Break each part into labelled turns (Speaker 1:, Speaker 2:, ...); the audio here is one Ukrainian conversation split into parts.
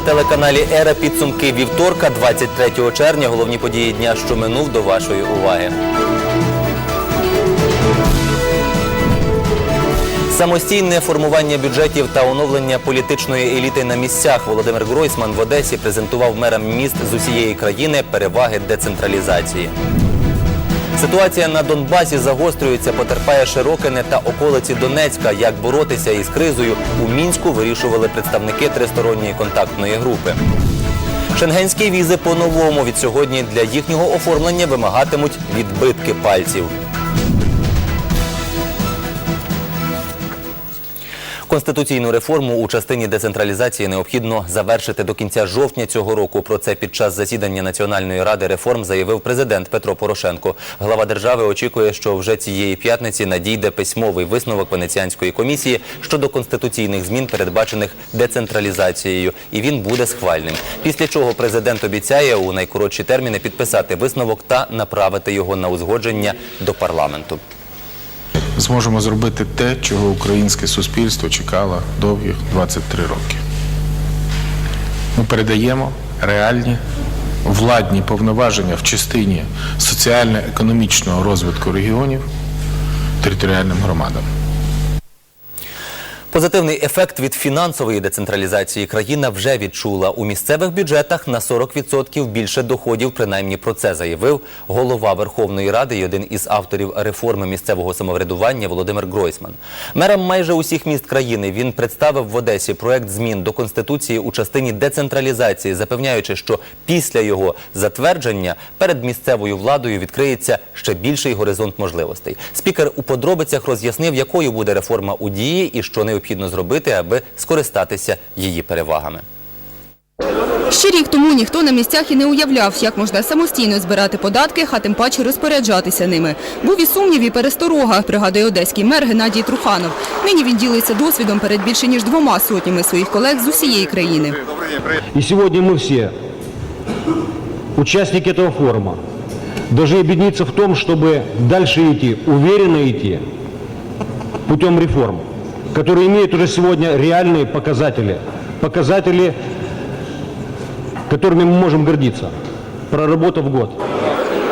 Speaker 1: на телеканалі Ера підсумки вівторка, 23 червня. Головні події дня, що минув до вашої уваги. Самостійне формування бюджетів та оновлення політичної еліти на місцях Володимир Гройсман в Одесі презентував мерам міст з усієї країни переваги децентралізації. Ситуація на Донбасі загострюється, потерпає Широкине та околиці Донецька. Як боротися із кризою у мінську вирішували представники тристоронньої контактної групи. Шенгенські візи по-новому від сьогодні для їхнього оформлення вимагатимуть відбитки пальців. Конституційну реформу у частині децентралізації необхідно завершити до кінця жовтня цього року. Про це під час засідання Національної ради реформ заявив президент Петро Порошенко. Глава держави очікує, що вже цієї п'ятниці надійде письмовий висновок Венеціанської комісії щодо конституційних змін, передбачених децентралізацією, і він буде схвальним. Після чого президент обіцяє у найкоротші терміни підписати висновок та направити його на узгодження до парламенту.
Speaker 2: Зможемо зробити те, чого українське суспільство чекало довгих 23 роки. Ми передаємо реальні владні повноваження в частині соціально-економічного розвитку регіонів територіальним громадам.
Speaker 1: Позитивний ефект від фінансової децентралізації країна вже відчула. У місцевих бюджетах на 40% більше доходів, принаймні про це заявив голова Верховної Ради і один із авторів реформи місцевого самоврядування Володимир Гройсман. Мерам майже усіх міст країни він представив в Одесі проект змін до Конституції у частині децентралізації, запевняючи, що після його затвердження перед місцевою владою відкриється ще більший горизонт можливостей. Спікер у подробицях роз'яснив, якою буде реформа у дії і що необхідно зробити, аби скористатися її перевагами.
Speaker 3: Ще рік тому ніхто на місцях і не уявляв, як можна самостійно збирати податки, а тим паче розпоряджатися ними. Був і сумнів, і пересторога, пригадує одеський мер Геннадій Труханов. Нині він ділиться досвідом перед більше ніж двома сотнями своїх колег з усієї країни.
Speaker 4: И сегодня мы все, участники этого форума, должны объединиться в том, чтобы дальше идти, уверенно идти путем реформ, которые имеют уже сегодня реальные показатели, показатели, которыми мы можем гордиться, проработав год.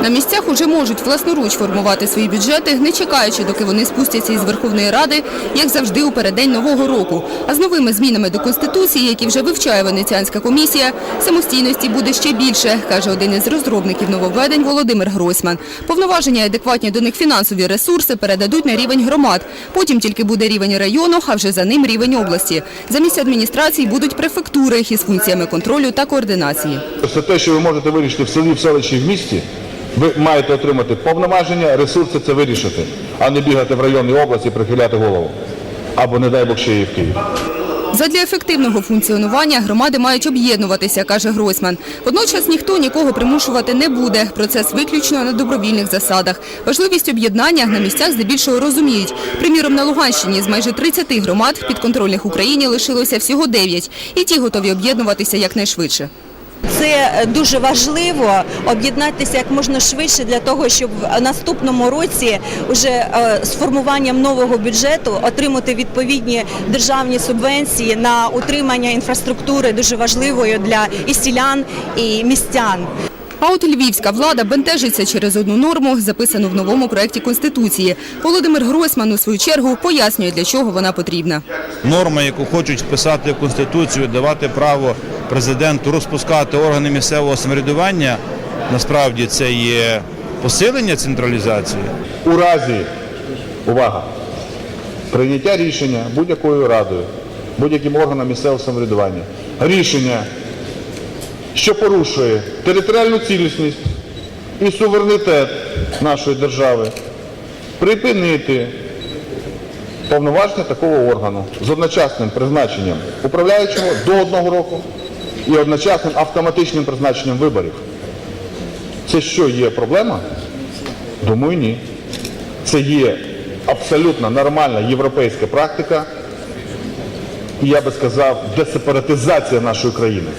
Speaker 3: На місцях уже можуть власноруч формувати свої бюджети, не чекаючи, доки вони спустяться із Верховної Ради, як завжди у переддень Нового року. А з новими змінами до Конституції, які вже вивчає Венеціанська комісія, самостійності буде ще більше, каже один із розробників нововведень Володимир Гройсман. Повноваження адекватні до них фінансові ресурси передадуть на рівень громад. Потім тільки буде рівень району, а вже за ним рівень області. Замість адміністрацій будуть префектури із функціями контролю та координації.
Speaker 5: Все те, що ви можете вирішити в селі, в селищі, в місті, ви маєте отримати повноваження, ресурси це вирішити, а не бігати в районній області, прихиляти голову. Або, не дай Бог, ще і в Київ.
Speaker 3: Задля ефективного функціонування громади мають об'єднуватися, каже Гройсман. Водночас ніхто нікого примушувати не буде. Процес виключно на добровільних засадах. Важливість об'єднання на місцях здебільшого розуміють. Приміром, на Луганщині з майже 30 громад підконтрольних Україні лишилося всього 9. І ті готові об'єднуватися якнайшвидше.
Speaker 6: Це дуже важливо об'єднатися як можна швидше для того, щоб в наступному році уже е, з формуванням нового бюджету отримати відповідні державні субвенції на утримання інфраструктури дуже важливою для і селян, і містян.
Speaker 3: А от львівська влада бентежиться через одну норму, записану в новому проєкті Конституції. Володимир Гройсман, у свою чергу, пояснює, для чого вона потрібна.
Speaker 7: норма, яку хочуть вписати в Конституцію, давати право президенту розпускати органи місцевого самоврядування, насправді це є посилення централізації.
Speaker 5: У разі, увага, прийняття рішення будь-якою радою, будь-яким органом місцевого самоврядування, рішення, що порушує територіальну цілісність і суверенітет нашої держави, припинити повноваження такого органу з одночасним призначенням управляючого до одного року і одночасним автоматичним призначенням виборів. Це що є проблема? Думаю, ні. Це є абсолютно нормальна європейська практика, і я би сказав, десепаратизація нашої країни.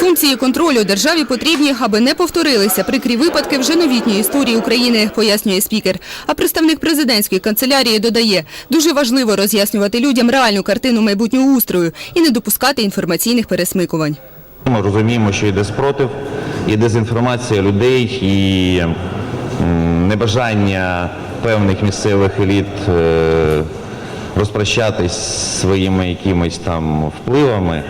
Speaker 3: Функції контролю державі потрібні, аби не повторилися прикрі випадки вже новітньої історії України, пояснює спікер. А представник президентської канцелярії додає, дуже важливо роз'яснювати людям реальну картину майбутнього устрою і не допускати інформаційних пересмикувань.
Speaker 8: Ми розуміємо, що йде спротив, і дезінформація людей, і небажання певних місцевих еліт е, розпрощатись своїми якимись там впливами.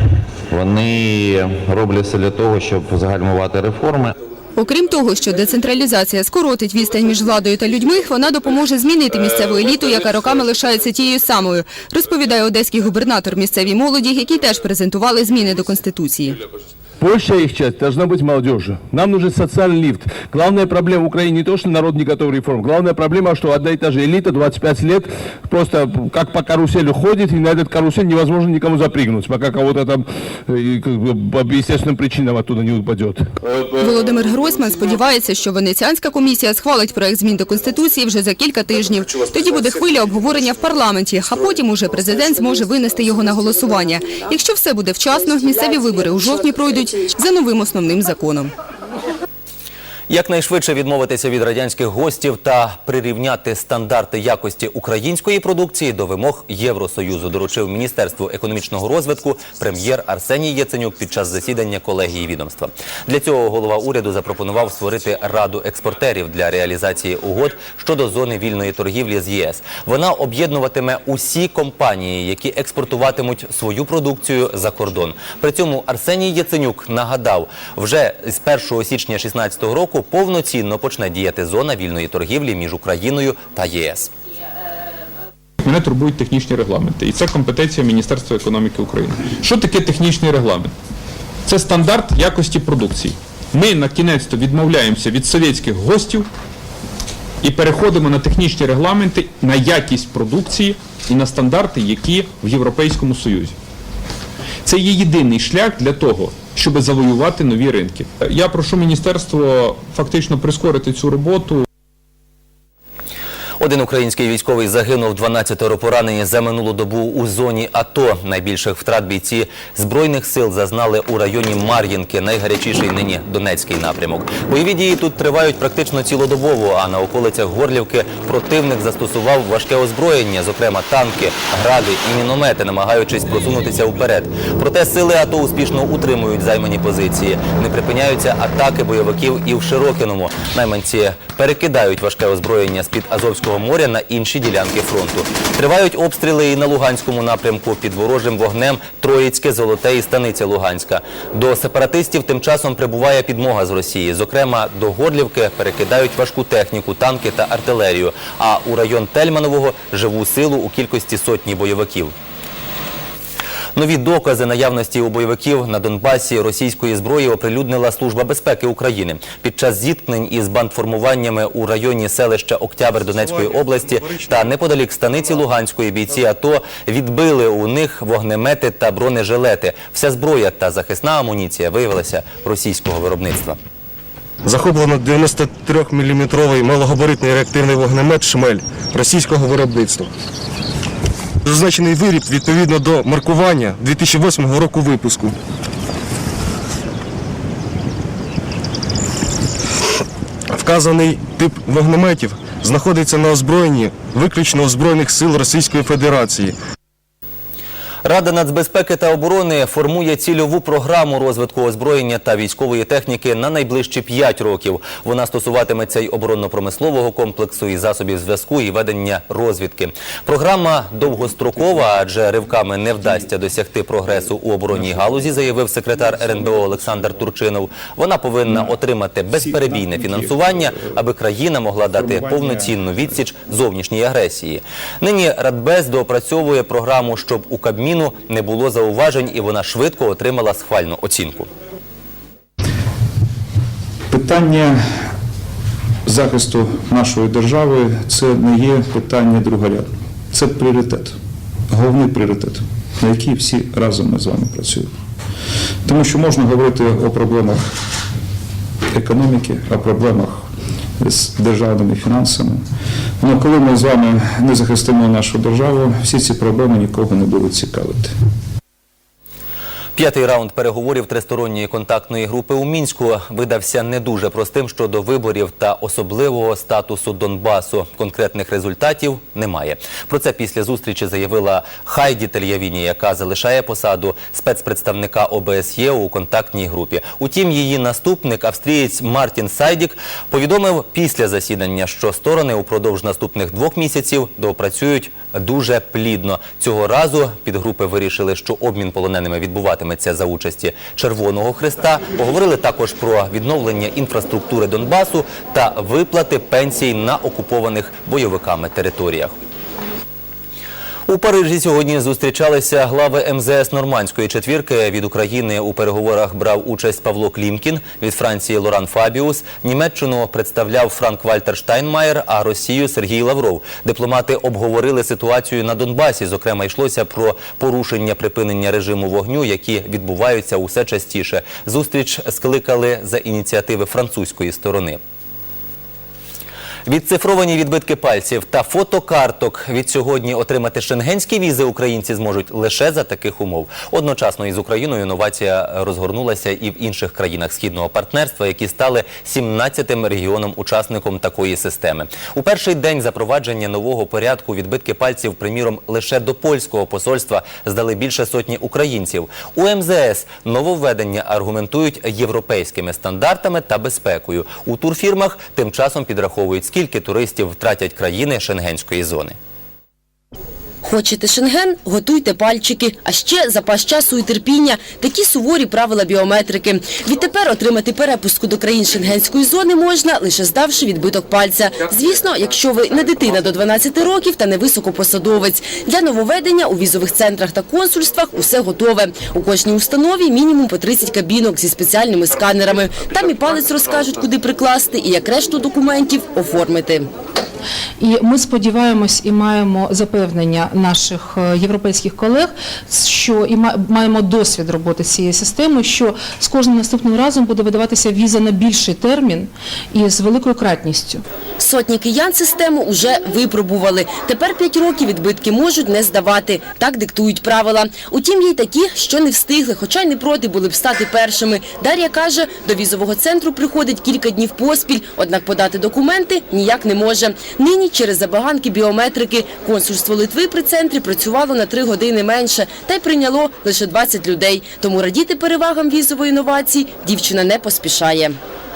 Speaker 8: Вони роблять все для того, щоб загальмувати реформи.
Speaker 3: Окрім того, що децентралізація скоротить відстань між владою та людьми, вона допоможе змінити місцеву еліту, яка роками лишається тією самою, розповідає одеський губернатор місцевій молоді, які теж презентували зміни до Конституції.
Speaker 9: Большая их часть должна быть молодежи. Нам нужен социальный лифт. Главная проблема в Украине не то, что народ не готов к реформ. Главная проблема, что одна и та же элита 25 лет просто как по карусели ходит, и на этот карусель невозможно никому запрыгнуть, пока кого-то там э, как бы, по естественным причинам оттуда не упадет.
Speaker 3: Володимир Гройсман сподівається, що Венеціанська комісія схвалить проект змін до Конституції вже за кілька тижнів. Тоді буде хвиля обговорення в парламенті, а потім уже президент зможе винести його на голосування. Якщо все буде вчасно, місцеві вибори у жовтні пройдуть за новим основним законом.
Speaker 1: Якнайшвидше відмовитися від радянських гостів та прирівняти стандарти якості української продукції до вимог Євросоюзу, доручив Міністерству економічного розвитку прем'єр Арсеній Яценюк під час засідання колегії відомства. Для цього голова уряду запропонував створити раду експортерів для реалізації угод щодо зони вільної торгівлі з єС. Вона об'єднуватиме усі компанії, які експортуватимуть свою продукцію за кордон. При цьому Арсеній Яценюк нагадав, вже з 1 січня 2016 року повноцінно почне діяти зона вільної торгівлі між Україною та ЄС.
Speaker 10: Мене турбують технічні регламенти, і це компетенція Міністерства економіки України. Що таке технічний регламент? Це стандарт якості продукції. Ми на кінець-то відмовляємося від совєтських гостів і переходимо на технічні регламенти, на якість продукції і на стандарти, які в Європейському Союзі. Це є єдиний шлях для того, щоб завоювати нові ринки. Я прошу міністерство фактично прискорити цю роботу.
Speaker 1: Один український військовий загинув, 12 поранені за минулу добу у зоні АТО. Найбільших втрат бійці збройних сил зазнали у районі Мар'їнки, найгарячіший нині Донецький напрямок. Бойові дії тут тривають практично цілодобово, а на околицях Горлівки противник застосував важке озброєння, зокрема танки, гради і міномети, намагаючись просунутися вперед. Проте сили АТО успішно утримують займані позиції. Не припиняються атаки бойовиків і в Широкиному. Найманці перекидають важке озброєння з-під Азовського моря на інші ділянки фронту. Тривають обстріли і на Луганському напрямку під ворожим вогнем Троїцьке, Золоте і Станиця Луганська. До сепаратистів тим часом прибуває підмога з Росії. Зокрема, до Горлівки перекидають важку техніку, танки та артилерію. А у район Тельманового живу силу у кількості сотні бойовиків. Нові докази наявності у бойовиків на Донбасі російської зброї оприлюднила Служба безпеки України. Під час зіткнень із бандформуваннями у районі селища Октябрь Донецької області та неподалік станиці Луганської бійці АТО відбили у них вогнемети та бронежилети. Вся зброя та захисна амуніція виявилася російського виробництва.
Speaker 11: Захоплено 93-мм малогабаритний реактивний вогнемет «Шмель» російського виробництва. Зазначений виріб відповідно до маркування 2008 року випуску. Вказаний тип вогнеметів знаходиться на озброєнні виключно озброєних сил Російської Федерації.
Speaker 1: Рада нацбезпеки та оборони формує цільову програму розвитку озброєння та військової техніки на найближчі 5 років. Вона стосуватиметься й оборонно-промислового комплексу, і засобів зв'язку, і ведення розвідки. Програма довгострокова, адже ривками не вдасться досягти прогресу у оборонній галузі, заявив секретар РНБО Олександр Турчинов. Вона повинна отримати безперебійне фінансування, аби країна могла дати повноцінну відсіч зовнішній агресії. Нині Радбез доопрацьовує програму, щоб у Кабміну не було зауважень, і вона швидко отримала схвальну оцінку.
Speaker 10: Питання захисту нашої держави це не є питання другорядне. Це пріоритет, головний пріоритет, на який всі разом ми з вами працюємо. Тому що можна говорити о проблемах економіки, о проблемах з державними фінансами. Але коли ми з вами не захистимо нашу державу, всі ці проблеми нікого не будуть цікавити.
Speaker 1: П'ятий раунд переговорів тристоронньої контактної групи у Мінську видався не дуже простим щодо виборів та особливого статусу Донбасу. Конкретних результатів немає. Про це після зустрічі заявила Хайді Тельявіні, яка залишає посаду спецпредставника ОБСЄ у контактній групі. Утім, її наступник, австрієць Мартін Сайдік, повідомив після засідання, що сторони упродовж наступних двох місяців доопрацюють дуже плідно. Цього разу підгрупи вирішили, що обмін полоненими відбуватиметься за участі Червоного Христа. Поговорили також про відновлення інфраструктури Донбасу та виплати пенсій на окупованих бойовиками територіях. У Парижі сьогодні зустрічалися глави МЗС Нормандської четвірки. Від України у переговорах брав участь Павло Клімкін, від Франції Лоран Фабіус. Німеччину представляв Франк Вальтер Штайнмаєр, а Росію Сергій Лавров. Дипломати обговорили ситуацію на Донбасі. Зокрема, йшлося про порушення припинення режиму вогню, які відбуваються усе частіше. Зустріч скликали за ініціативи французької сторони. Відцифровані відбитки пальців та фотокарток від сьогодні отримати шенгенські візи українці зможуть лише за таких умов. Одночасно із Україною інновація розгорнулася і в інших країнах східного партнерства, які стали 17-тим регіоном-учасником такої системи. У перший день запровадження нового порядку відбитки пальців, приміром, лише до польського посольства здали більше сотні українців. У МЗС нововведення аргументують європейськими стандартами та безпекою. У турфірмах тим часом підраховують, скільки туристів втратять країни шенгенської зони.
Speaker 12: Хочете шенген? Готуйте пальчики. А ще запас часу і терпіння. Такі суворі правила біометрики. Відтепер отримати перепустку до країн шенгенської зони можна, лише здавши відбиток пальця. Звісно, якщо ви не дитина до 12 років та не високопосадовець. Для нововведення у візових центрах та консульствах усе готове. У кожній установі мінімум по 30 кабінок зі спеціальними сканерами. Там і палець розкажуть, куди прикласти і як решту документів оформити.
Speaker 13: І ми сподіваємось і маємо запевнення наших е, європейських колег, що і маємо досвід роботи цієї цією системою, що з кожним наступним разом буде видаватися віза на більший термін і з великою кратністю.
Speaker 12: Сотні киян систему уже випробували. Тепер 5 років відбитки можуть не здавати. Так диктують правила. Утім, є й такі, що не встигли, хоча й не проти були б стати першими. Дар'я каже, до візового центру приходить кілька днів поспіль, однак подати документи ніяк не може. Нині через забаганки біометрики консульство Литви при центрі працювало на 3 години менше та й прийняло лише 20 людей. Тому радіти перевагам візової інновації дівчина не поспішає.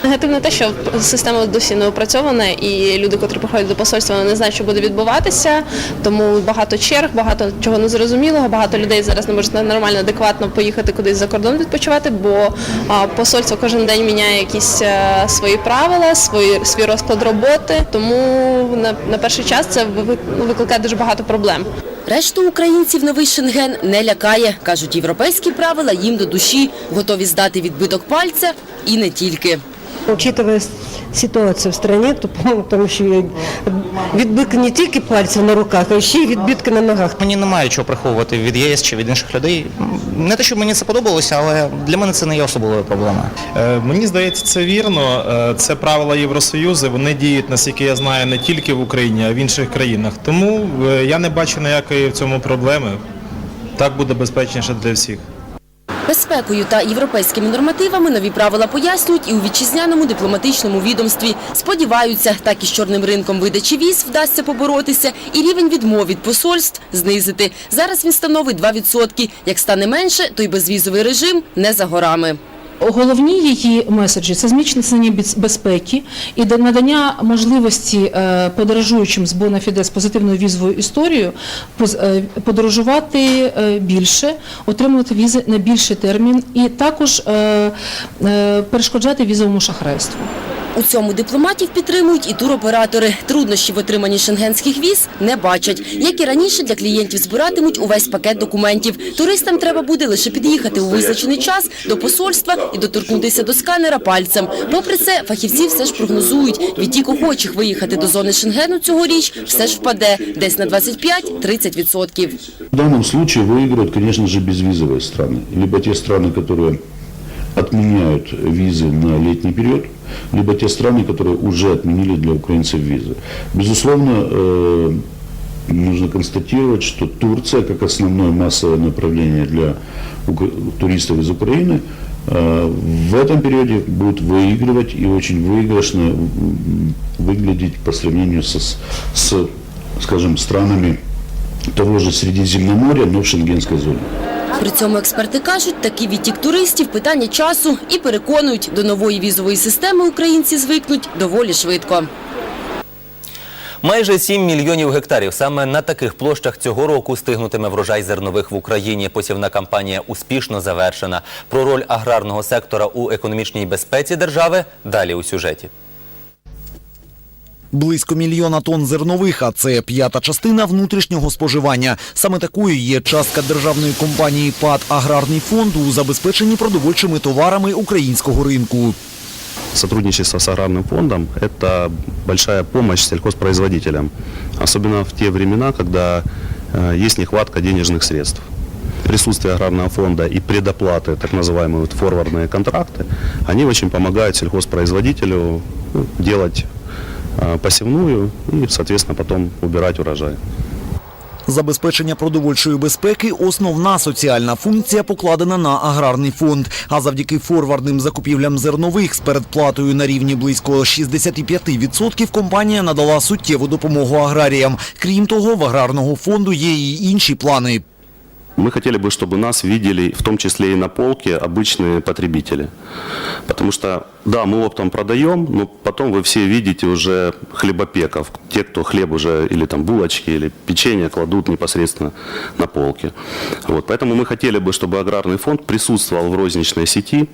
Speaker 14: Негативно те, що система досі не опрацьована, і люди, котрі приходять до посольства, вони не знають, що буде відбуватися. Тому багато черг, багато чого незрозумілого. Багато людей зараз не можуть нормально, адекватно поїхати кудись за кордон відпочивати, бо посольство кожен день міняє якісь е, свої правила, свої свій розклад роботи. Тому на, на перший час це викликає дуже багато проблем.
Speaker 12: Решту українців новий Шенген не лякає. Кажуть, європейські правила їм до душі, готові здати відбиток пальця і не тільки.
Speaker 15: Учитывая с- ситуацию в стране, то, по-моему, там ще є відбитки не тільки пальців на руках, а ще й відбитки на ногах.
Speaker 16: Мені немає чого приховувати від ЄС чи від інших людей. Не те, щоб мені це подобалося, але для мене це не є особливою проблемою.
Speaker 17: Е, Мені здається, це вірно. Е, Це правила Євросоюзу. Вони діють, наскільки я знаю, не тільки в Україні, а й в інших країнах. Тому е, я не бачу ніякої в цьому проблеми. Так буде безпечніше для всіх.
Speaker 12: Безпекою та європейськими нормативами нові правила пояснюють і у вітчизняному дипломатичному відомстві. Сподіваються, так і з чорним ринком видачі віз вдасться поборотися і рівень відмов від посольств знизити. Зараз він становить 2%. Як стане менше, то й безвізовий режим не за горами.
Speaker 13: Головні її меседжі це зміцнення безпеки і надання можливості е, подорожуючим з Бонафіде з позитивною візовою історією е, подорожувати е, більше, отримувати візи на більший термін і також перешкоджати візовому шахрайству.
Speaker 12: У цьому дипломатів підтримують і туроператори. Труднощі в отриманні шенгенських віз не бачать. Як і раніше, для клієнтів збиратимуть увесь пакет документів. Туристам треба буде лише під'їхати у визначений час до посольства і доторкнутися до сканера пальцем. Попри це, фахівці все ж прогнозують, відтік охочих виїхати до зони Шенгену цьогоріч все ж впаде десь на 25-30%.
Speaker 18: В данном случае выиграют, конечно же, безвизовые страны. Либо те страны, которые отменяют визы на летний период, либо те страны, которые уже отменили для украинцев визы. Безусловно, э, нужно констатировать, что Турция, как основное массовое направление для туристов из Украины, э, в этом периоде будет выигрывать и очень выигрышно выглядеть по сравнению со, с, скажем, странами того же Средиземноморья, но в шенгенской зоне.
Speaker 12: При цьому експерти кажуть, такий відтік туристів – питання часу і переконують, до нової візової системи українці звикнуть доволі швидко.
Speaker 1: Майже 7 мільйонів гектарів. Саме на таких площах цього року стигнутиме врожай зернових в Україні. Посівна кампанія успішно завершена. Про роль аграрного сектора у економічній безпеці держави далі у сюжеті
Speaker 19: Близько мільйона тонн зернових, а це п'ята частина внутрішнього споживання. Саме такою є частка державної компанії ПАД «Аграрний фонд» у забезпеченні продовольчими товарами українського ринку.
Speaker 20: Сотрудничество с аграрным фондом – это большая помощь сельхозпроизводителям, особенно в те времена, когда э, есть нехватка денежных средств. Присутствие аграрного фонда и предоплаты, так называемые вот форвардные контракты, они очень помогают сельхозпроизводителю ну, делать э, посевную и, соответственно, потом убирать урожай.
Speaker 19: Забезпечення продовольчої безпеки – основна соціальна функція, покладена на аграрний фонд. А завдяки форвардним закупівлям зернових з передплатою на рівні близько 65% компанія надала суттєву допомогу аграріям. Крім того, в аграрного фонду є і інші плани.
Speaker 20: Мы хотели бы, чтобы нас видели, в том числе и на полке, обычные потребители. Потому что, да, мы оптом продаем, но потом вы все видите уже хлебопеков, те, кто хлеб уже, или там булочки, или печенье кладут непосредственно на полке. Вот, поэтому мы хотели бы, чтобы аграрный фонд присутствовал в розничной сети,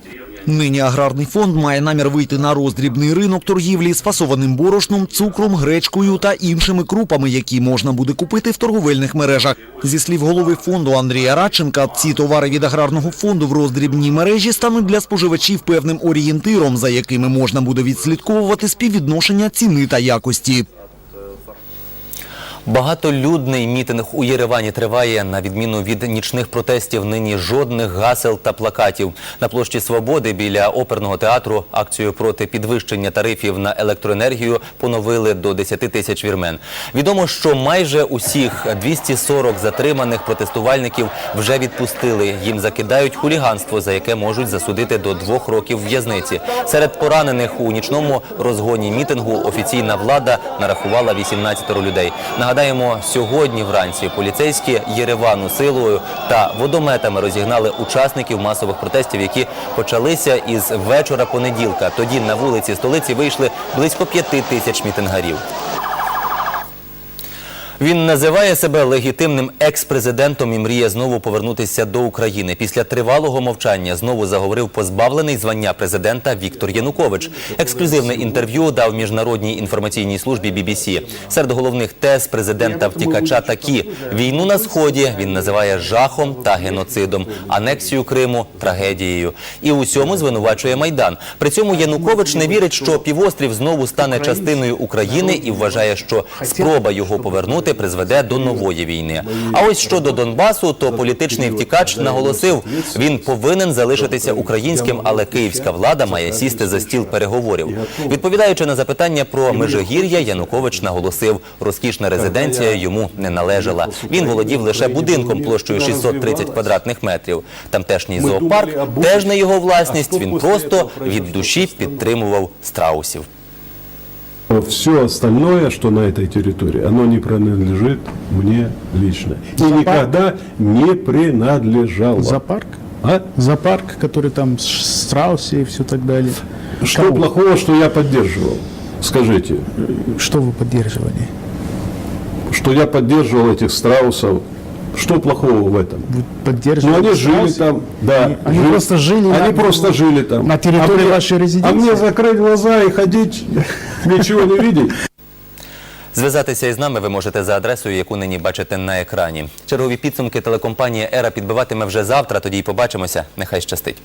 Speaker 19: Нині аграрний фонд має намір вийти на роздрібний ринок торгівлі з фасованим борошном, цукром, гречкою та іншими крупами, які можна буде купити в торговельних мережах. Зі слів голови фонду Андрія Радченка, ці товари від аграрного фонду в роздрібній мережі стануть для споживачів певним орієнтиром, за якими можна буде відслідковувати співвідношення ціни та якості.
Speaker 1: Багатолюдний мітинг у Єревані триває. На відміну від нічних протестів, нині жодних гасел та плакатів. На площі Свободи біля оперного театру акцію проти підвищення тарифів на електроенергію поновили до 10 тисяч вірмен. Відомо, що майже усіх 240 затриманих протестувальників вже відпустили. Їм закидають хуліганство, за яке можуть засудити до двох років в'язниці. Серед поранених у нічному розгоні мітингу офіційна влада нарахувала 18 людей. Нагадаємо, сьогодні вранці поліцейські Єревану силою та водометами розігнали учасників масових протестів, які почалися із вечора понеділка. Тоді на вулиці столиці вийшли близько п'яти тисяч мітингарів. Він називає себе легітимним екс-президентом і мріє знову повернутися до України. Після тривалого мовчання знову заговорив позбавлений звання президента Віктор Янукович. Ексклюзивне інтерв'ю дав міжнародній інформаційній службі BBC. Серед головних тез президента втікача такі: війну на сході він називає жахом та геноцидом, анексію Криму трагедією. І у цьому звинувачує майдан. При цьому Янукович не вірить, що півострів знову стане частиною України і вважає, що спроба його повернути призведе до нової війни. А ось щодо Донбасу, то політичний втікач наголосив, він повинен залишитися українським, але київська влада має сісти за стіл переговорів. Відповідаючи на запитання про Межигір'я, Янукович наголосив, розкішна резиденція йому не належала. Він володів лише будинком площею 630 квадратних метрів. Тамтешній зоопарк теж не його власність. Він просто від душі підтримував страусів.
Speaker 21: Все остальное, что на этой территории, оно не принадлежит мне лично. И никогда не принадлежало.
Speaker 22: Зоопарк?
Speaker 21: А?
Speaker 22: Зоопарк, который там страусы и все так далее.
Speaker 21: Что
Speaker 22: Кому?
Speaker 21: плохого, что я поддерживал? Скажите.
Speaker 22: Что вы поддерживали?
Speaker 21: Что я поддерживал этих страусов. Что плохого в этом?
Speaker 22: Поддерживали
Speaker 21: Ну, они жили
Speaker 22: страусы?
Speaker 21: там, да.
Speaker 22: Они, они просто жили
Speaker 21: Они
Speaker 22: на-
Speaker 21: просто жили там.
Speaker 22: на территории
Speaker 21: а мне-
Speaker 22: вашей резиденции.
Speaker 21: А мне закрыть глаза и ходить, ничего не видеть.
Speaker 1: Зв'язатися із нами ви можете за адресою, яку нині бачите на екрані. Чергові підсумки телекомпанія Ера підбиватиме вже завтра. Тоді й побачимося. Нехай щастить.